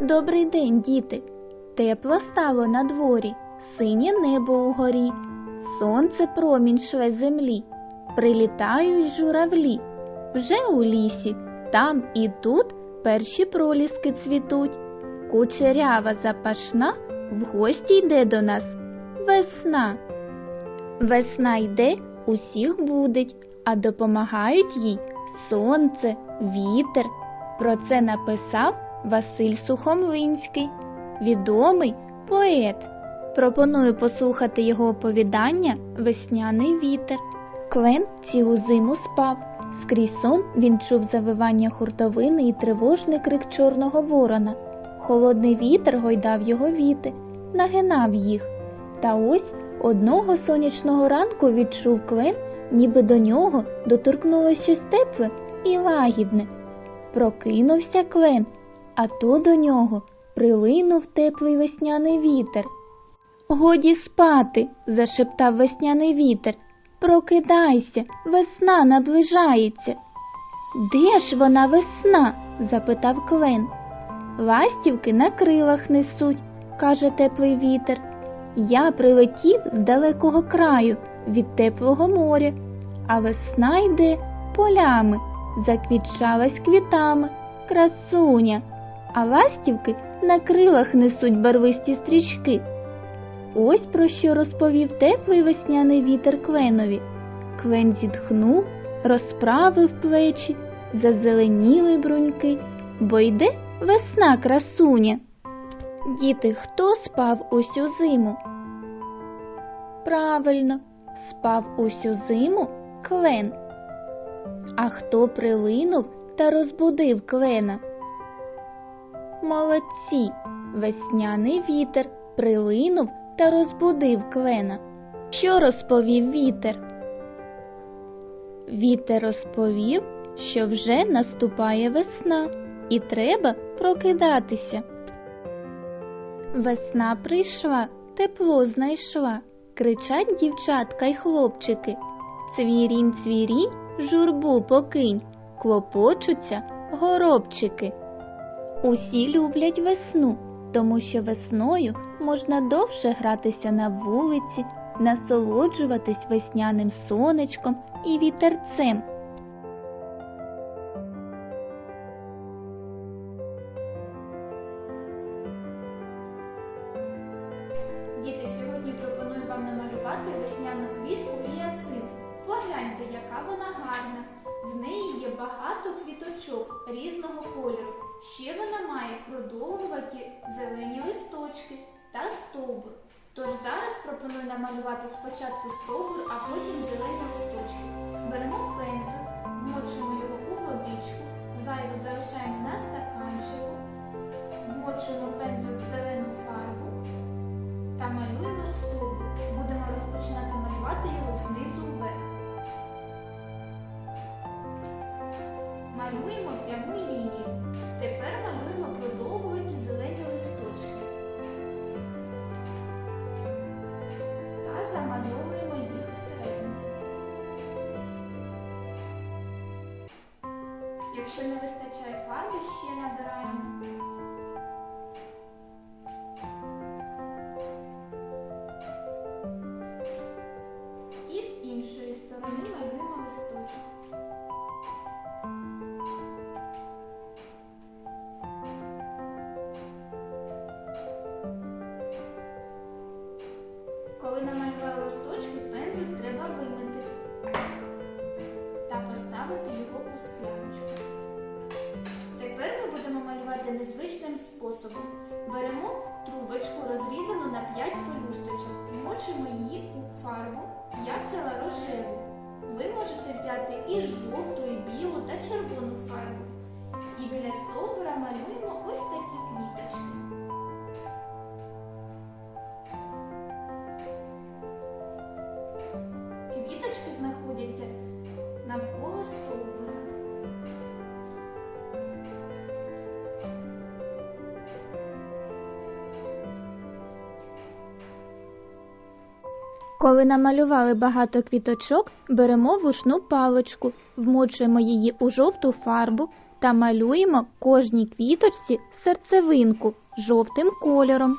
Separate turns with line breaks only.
Добрий день, діти. Тепло стало на дворі, синє небо угорі, сонце промінь шле землі, прилітають журавлі. Вже у лісі, там і тут перші проліски цвітуть. Кучерява запашна в гості йде до нас весна. Весна йде, усіх будить, а допомагають їй сонце, вітер. Про це написав Василь Сухомлинський, відомий поет. Пропоную послухати його оповідання Весняний вітер. Клен цілу зиму спав. Скрізь сон він чув завивання хуртовини і тривожний крик чорного ворона. Холодний вітер гойдав його віти, нагинав їх. Та ось одного сонячного ранку відчув клен, ніби до нього доторкнулося щось тепле і лагідне. Прокинувся клен, а то до нього прилинув теплий весняний вітер. Годі спати, зашептав весняний вітер. Прокидайся, весна наближається. Де ж вона весна? запитав клен. Ластівки на крилах несуть, каже теплий вітер. Я прилетів з далекого краю від теплого моря, а весна йде полями, заквітчалась квітами, красуня, а ластівки на крилах несуть барвисті стрічки. Ось про що розповів теплий весняний вітер кленові. Клен зітхнув, розправив плечі, зазеленіли бруньки, бо йде весна красуня. Діти, хто спав усю зиму? Правильно, спав усю зиму клен. А хто прилинув та розбудив клена? Молодці, весняний вітер прилинув та розбудив клена. Що розповів вітер? Вітер розповів, що вже наступає весна, і треба прокидатися. Весна прийшла, тепло знайшла, кричать дівчатка й хлопчики. Цвірінь, цвірінь, журбу покинь, клопочуться горобчики. Усі люблять весну, тому що весною можна довше гратися на вулиці, насолоджуватись весняним сонечком і вітерцем.
Діти, сьогодні пропоную вам намалювати весняну квітку гіацинт. Погляньте, яка вона багато квіточок різного кольору. Ще вона має продовгуваті зелені листочки та стовбур. Тож зараз пропоную намалювати спочатку стовбур, а потім зелені листочки. Беремо пензель, вмочуємо його у водичку, зайву залишаємо на стаканчику, вмочуємо пензель в зелену Малюємо пряму лінію. Тепер малюємо продовгуваті зелені листочки. Та замальовуємо їх у серединці. Якщо не вистачає фарби, ще набираємо. Листочки, пензель треба вимити та поставити його у скляночку. Тепер ми будемо малювати незвичним способом. Беремо трубочку, розрізану на 5 пелюсточок, вмочимо її у фарбу. Я взяла рожеву. Ви можете взяти і жовту, і білу та червону фарбу. І біля стовбура малюємо ось такі. Квіточки
Коли намалювали багато квіточок, беремо вушну паличку, вмочуємо її у жовту фарбу та малюємо кожній квіточці серцевинку жовтим кольором.